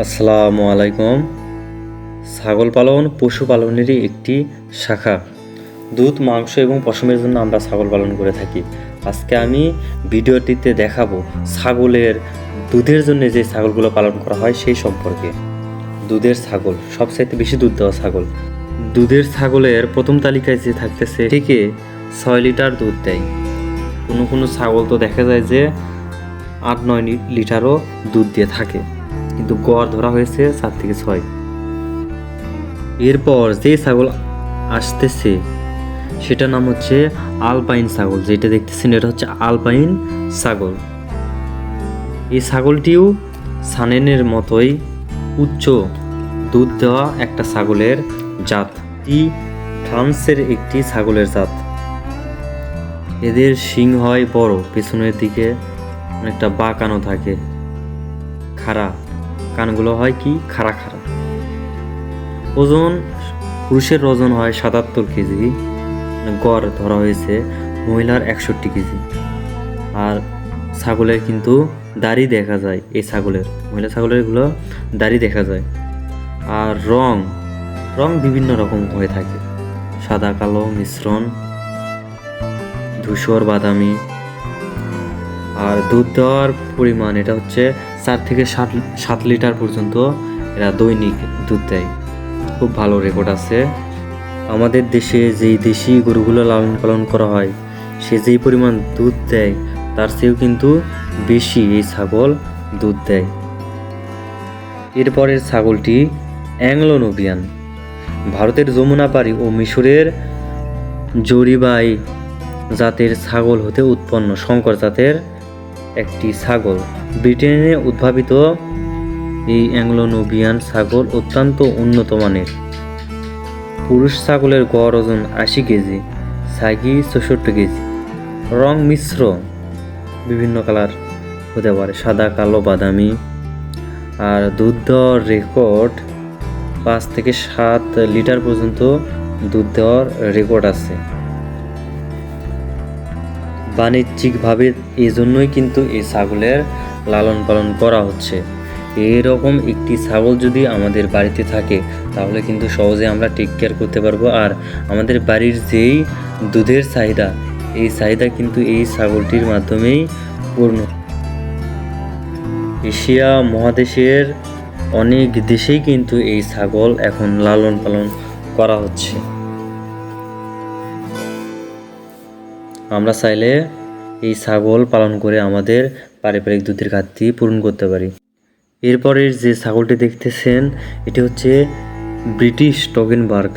আসসালামু আলাইকুম। ছাগল পালন পশুপালনেরই একটি শাখা। দুধ, মাংস এবং পশমের জন্য আমরা ছাগল পালন করে থাকি। আজকে আমি ভিডিওটিতে দেখাবো ছাগলের দুধের জন্য যে ছাগলগুলো পালন করা হয় সেই সম্পর্কে। দুধের ছাগল, সবচাইতে বেশি দুধ দেওয়া ছাগল। দুধের ছাগলের প্রথম তালিকায় যে থাকতেছে থেকে ছয় লিটার দুধ দেয়। কোনো কোনো ছাগল তো দেখা যায় যে আট নয় লিটারও দুধ দিয়ে থাকে। কিন্তু গড় ধরা হয়েছে সাত থেকে ছয়। এরপর যে ছাগল আসতেছে, সেটার নাম হচ্ছে আলপাইন ছাগল। যেটা দেখতেছেন, এটা হচ্ছে আলপাইন ছাগল। এই ছাগলটিও সানেনের মতোই উচ্চ দুধ দেওয়া একটা ছাগলের জাত। ই ফ্রান্সের একটি ছাগলের জাত। এদের শিং হয় বড়, পেছনের দিকে অনেকটা বাঁকানো থাকে, খাড়া। কানগুলো হয় কি? খাড়া খাড়া। ওজন, পুরুষের ওজন হয় সাতাত্তর কেজি মানে গড় ধরা হয়েছে মহিলার একষট্টি কেজি। আর ছাগলের কিন্তু দাড়ি দেখা যায়, এই ছাগলের, মহিলা ছাগলের এগুলো দাড়ি দেখা যায়। আর রং রং বিভিন্ন রকম হয়ে থাকে। সাদা, কালো, মিশ্রণ, ধূসর, বাদামি। আর দুধ দেওয়ার পরিমাণ, এটা হচ্ছে চার থেকে সাত সাত লিটার পর্যন্ত এরা দৈনিক দুধ দেয়। খুব ভালো রেকর্ড আছে। আমাদের দেশে যেই দেশি গরুগুলো লালন পালন করা হয়, সে যেই পরিমাণ দুধ দেয়, তার চেয়েও কিন্তু বেশি এই ছাগল দুধ দেয়। এরপরের ছাগলটি অ্যাংলো নোবিয়ান ভারতের যমুনাপাড়ি ও মিশরের জরিবাই জাতের ছাগল হতে উৎপন্ন শঙ্কর জাতের একটি ছাগল ব্রিটেনে উদ্ভাবিত এই অ্যাংলোনোবিয়ান ছাগল অত্যন্ত উন্নত মানের। পুরুষ ছাগলের গড় ওজন আশি কেজি সাগি চৌষট্টি কেজি। রং মিশ্র, বিভিন্ন কালার হতে পারে, সাদা, কালো, বাদামি। আর দুধ দেওয়ার রেকর্ড পাঁচ থেকে সাত লিটার পর্যন্ত দুধ দেওয়ার রেকর্ড আছে। বাণিজ্যিকভাবে এই জন্যই কিন্তু এই ছাগলের লালন পালন করা হচ্ছে। এরকম একটি ছাগল যদি আমাদের বাড়িতে থাকে, তাহলে কিন্তু সহজে আমরা টেক কেয়ার করতে পারব। আর আমাদের বাড়ির যেই দুধের চাহিদা, এই চাহিদা কিন্তু এই ছাগলটির মাধ্যমেই পূর্ণ। এশিয়া মহাদেশের অনেক দেশেই কিন্তু এই ছাগল এখন লালন পালন করা হচ্ছে। আমরা চাইলে এই ছাগল পালন করে আমাদের পারিবারিক দুধের ঘাটতি পূরণ করতে পারি। এরপরের যে ছাগলটি দেখতেছেন, এটি হচ্ছে ব্রিটিশ টগেনবার্গ।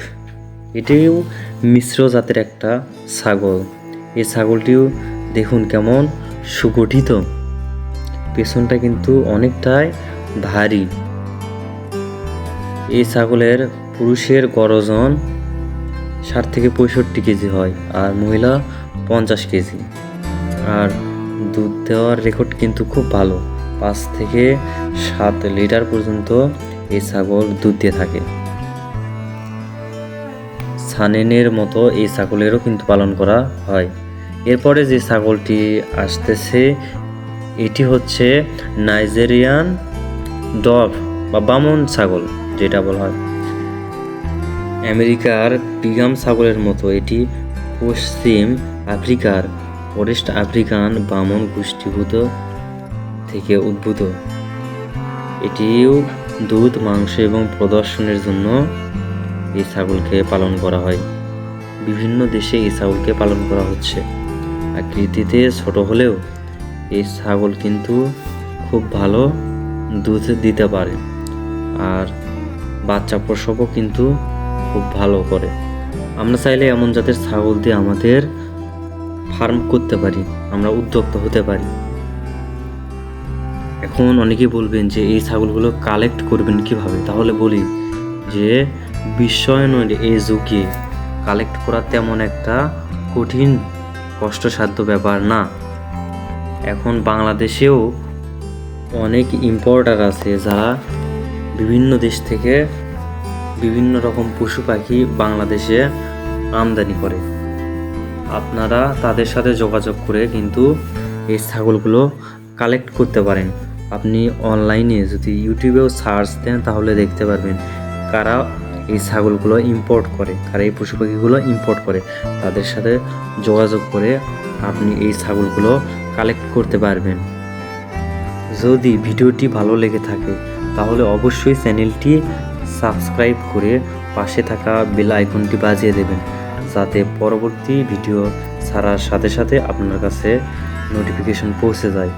এটিও মিশ্র জাতের একটা ছাগল। এই ছাগলটিও দেখুন কেমন সুগঠিত। পেছনটা কিন্তু অনেকটাই ভারী। এই ছাগলের পুরুষের গড় ওজন ষাট থেকে পঁয়ষট্টি কেজি হয় আর মহিলা পঞ্চাশ কেজি। আর দুধ দেওয়ার রেকর্ড কিন্তু খুব ভালো। পাঁচ থেকে সাত লিটার পর্যন্ত এই ছাগল দুধ দিয়ে থাকে। সানেনের মতো এই ছাগলেরও কিন্তু পালন করা হয়। এরপরে যে ছাগলটি আসতেছে, এটি হচ্ছে নাইজেরিয়ান ডভ বা বামন ছাগল যেটা বলা হয়। আমেরিকার পিগাম ছাগলের মতো এটি পশ্চিম আফ্রিকার ওয়েস্ট আফ্রিকান বামন গোষ্ঠীভূত থেকে উদ্ভূত। এটিও দুধ, মাংস এবং প্রদর্শনের জন্য এই ছাগলকে পালন করা হয়। বিভিন্ন দেশে এই ছাগলকে পালন করা হচ্ছে। আকৃতিতে ছোট হলেও এই ছাগল কিন্তু খুব ভালো দুধ দিতে পারে আর বাচ্চা প্রসবও কিন্তু খুব ভালো করে। আমরা চাইলে এমন জাতের ছাগল দিয়ে আমাদের ফার্ম করতে পারি, আমরা উদ্যোক্তা হতে পারি। এখন অনেকেই বলবেন যে, এই ছাগলগুলো কালেক্ট করবেন কীভাবে? তাহলে বলি যে বিশ্বায়নের এই যুগে কালেক্ট করা তেমন একটা কঠিন, কষ্টসাধ্য ব্যাপার না। এখন বাংলাদেশেও অনেক ইম্পোর্টার আছে যারা বিভিন্ন দেশ থেকে বিভিন্ন রকম পশু পাখি বাংলাদেশে আমদানি করে। আপনারা তাদের সাথে যোগাযোগ করে কিন্তু এই ছাগলগুলো কালেক্ট করতে পারেন। আপনি অনলাইনে যদি ইউটিউবেও সার্চ দেন তাহলে দেখতে পারবেন কারা এই ছাগলগুলো ইম্পোর্ট করে, কারা এই পশু পাখিগুলো ইম্পোর্ট করে। তাদের সাথে যোগাযোগ করে আপনি এই ছাগলগুলো কালেক্ট করতে পারবেন। যদি ভিডিওটি ভালো লেগে থাকে, তাহলে অবশ্যই চ্যানেলটি সাবস্ক্রাইব করে পাশে থাকা বেল আইকনটি বাজিয়ে দেবেন। যাতে পরবর্তী ভিডিও ছাড়ার সাথে সাথে আপনার কাছে নোটিফিকেশন পৌঁছে যায়।